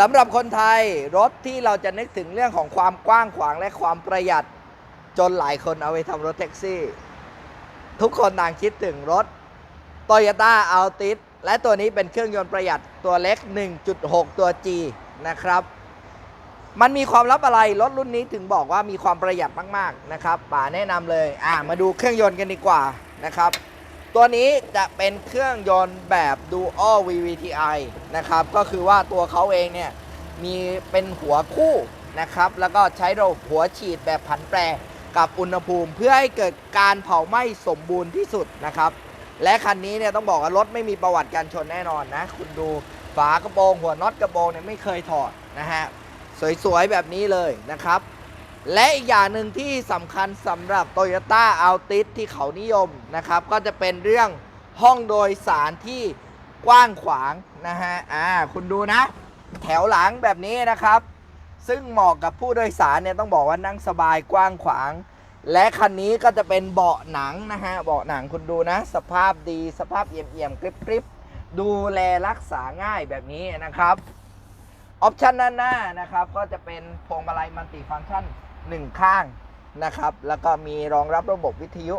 สำหรับคนไทยรถที่เราจะนึกถึงเรื่องของความกว้างขวางและความประหยัด จนหลายคนเอาไปทำรถแท็กซี่ ทุกคนต่างคิดถึงรถ Toyota Altis และตัวนี้เป็นเครื่องยนต์ประหยัดตัวเล็ก 1.6 ตัว G นะครับ มันมีความลับอะไร รถรุ่นนี้ถึงบอกว่ามีความประหยัดมาก ๆ นะครับ ป่าแนะนำเลย อ่ามาดูเครื่องยนต์กันดีกว่านะครับ ตัวนี้จะเป็นเครื่องยนต์แบบ Dual VVTi นะครับ ก็คือว่าตัวเขาเองเนี่ย มีเป็นหัวคู่นะครับ แล้วก็ใช้ระบบหัวฉีดแบบผันแปรกับอุณหภูมิ เพื่อให้เกิดการเผาไหม้สมบูรณ์ที่สุดนะครับ และคันนี้เนี่ยต้องบอกว่ารถไม่มีประวัติการชนแน่นอนนะ คุณดูฝากระโปรงหัวน็อตกระโปรงเนี่ยไม่เคยถอดนะฮะสวยๆแบบนี้เลยนะครับ และอีกอย่างหนึ่งที่สำคัญสำหรับ Toyota Altis ที่เขานิยมนะครับ ก็จะเป็นเรื่องห้องโดยสารที่กว้างขวางนะฮะอ่าคุณดูนะ แถวหลังแบบนี้นะครับ ซึ่งเหมาะกับผู้โดยสารเนี่ยต้องบอกว่านั่งสบายกว้างขวาง และคันนี้ก็จะเป็นเบาะหนังนะฮะเบาะหนังคุณดูนะ สภาพดีสภาพเอี่ยมๆกริบๆดูแลรักษาง่ายแบบนี้นะครับ ออปชันด้านหน้านะครับก็จะเป็นพวงมาลัยมัลติฟังก์ชันหนึ่งข้างนะครับ แล้วก็มีรองรับระบบวิทยุ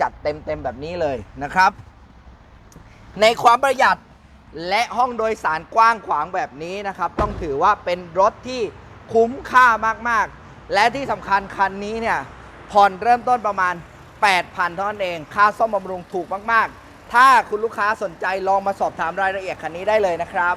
จัดเต็มๆแบบนี้เลยนะครับ ในความประหยัดและห้องโดยสารกว้างขวางแบบนี้นะครับ ต้องถือว่าเป็นรถที่คุ้มค่ามากๆ และที่สำคัญคันนี้เนี่ยผ่อนเริ่มต้นประมาณ 8,000เท่านั้นเอง ค่าซ่อมบำรุงถูกมากๆ ถ้าคุณลูกค้าสนใจลองมาสอบถามรายละเอียดคันนี้ได้เลยนะครับ